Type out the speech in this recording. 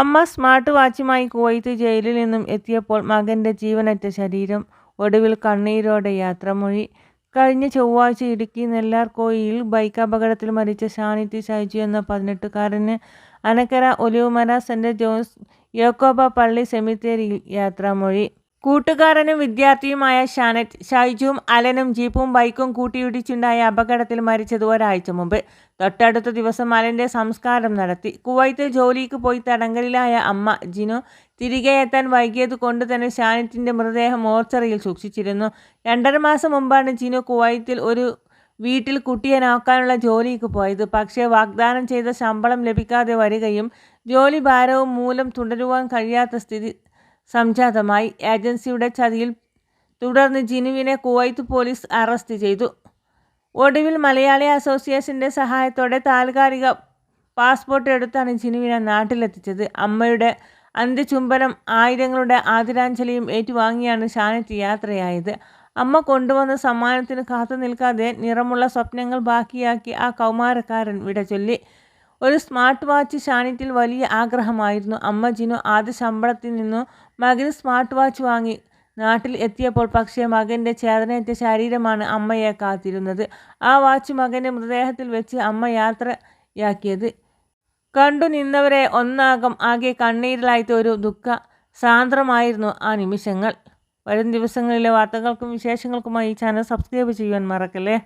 അമ്മ smart വാച്ചുമായി Kuwait ജയിലിൽ നിന്നും എത്തിയപ്പോൾ മകന്റെ ജീവനറ്റ ശരീരം ഒടുവിൽ കണ്ണീരോടെ യാത്രമൊഴി. കഴിഞ്ഞ ചൊവ്വാഴ്ച ഇടുക്കി നെല്ലാർകോയിൽ ബൈക്ക് അപകടത്തിൽ മരിച്ച ഷാനിറ്റി ഷൈജു എന്ന പതിനെട്ടുകാരന് അനക്കര ഒലിവുമര സെന്റ് ജോൺസ് യോക്കോബ പള്ളി സെമിത്തേരിയിൽ യാത്രാമൊഴി. കൂട്ടുകാരനും വിദ്യാർത്ഥിയുമായ ഷാനറ്റ് ഷൈജുവും അലനും ജീപ്പും ബൈക്കും കൂട്ടിയിടിച്ചുണ്ടായ അപകടത്തിൽ മരിച്ചത് ഒരാഴ്ച മുമ്പ്. തൊട്ടടുത്ത ദിവസം അലന്റെ സംസ്കാരം നടത്തി. കുവൈത്തിൽ ജോലിക്ക് പോയി തടങ്കലിലായ അമ്മ ജിനു തിരികെ എത്താൻ വൈകിയത് കൊണ്ട് തന്നെ ഷാനറ്റിന്റെ മൃതദേഹം മോർച്ചറിയിൽ സൂക്ഷിച്ചിരുന്നു. രണ്ടര മാസം മുമ്പാണ് ജിനു കുവൈത്തിൽ ഒരു വീട്ടിൽ കുട്ടിയെ നോക്കാനുള്ള ജോലിക്ക് പോയത്. പക്ഷേ വാഗ്ദാനം ചെയ്ത ശമ്പളം ലഭിക്കാതെ വരികയും ജോലി ഭാരവും മൂലം തുടരുവാൻ കഴിയാത്ത സ്ഥിതി സംജാതമായി ഏജൻസിയുടെ ചതിയിൽ തുടർന്ന് ജിനുവിനെ കുവൈത്ത് പോലീസ് അറസ്റ്റ് ചെയ്തു. ഒടുവിൽ മലയാളി അസോസിയേഷന്റെ സഹായത്തോടെ താൽക്കാലിക പാസ്പോർട്ട് എടുത്താണ് ജിനുവിനെ നാട്ടിലെത്തിച്ചത്. അമ്മയുടെ അന്ത്യചുംബനം ആയിരങ്ങളുടെ ആദരാഞ്ജലിയും ഏറ്റുവാങ്ങിയാണ് ഷാനറ്റ് യാത്രയായത്. അമ്മ കൊണ്ടുവന്ന സമ്മാനത്തിന് കാത്തു നിൽക്കാതെ നിറമുള്ള സ്വപ്നങ്ങൾ ബാക്കിയാക്കി ആ കൗമാരക്കാരൻ വിട ചൊല്ലി. ഒരു സ്മാർട്ട് വാച്ച് ഷാനിറ്റിൽ വലിയ ആഗ്രഹമായിരുന്നു. അമ്മ ജിനു ആദ്യ ശമ്പളത്തിൽ നിന്നു മകന് സ്മാർട്ട് വാച്ച് വാങ്ങി നാട്ടിൽ എത്തിയപ്പോൾ പക്ഷേ മകന്റെ ചേതനേറ്റ ശരീരമാണ് അമ്മയെ കാത്തിരുന്നത്. ആ വാച്ച് മകന്റെ മൃതദേഹത്തിൽ വെച്ച് അമ്മ യാത്രയാക്കിയത്. കണ്ടു നിന്നവരെ ഒന്നാകം ആകെ കണ്ണീരിലായിട്ട് ഒരു ദുഃഖ സാന്ദ്രമായിരുന്നു ആ നിമിഷങ്ങൾ. വരും ദിവസങ്ങളിലെ വാർത്തകൾക്കും വിശേഷങ്ങൾക്കുമായി ഈ ചാനൽ സബ്സ്ക്രൈബ് ചെയ്യുവാൻ മറക്കല്ലേ?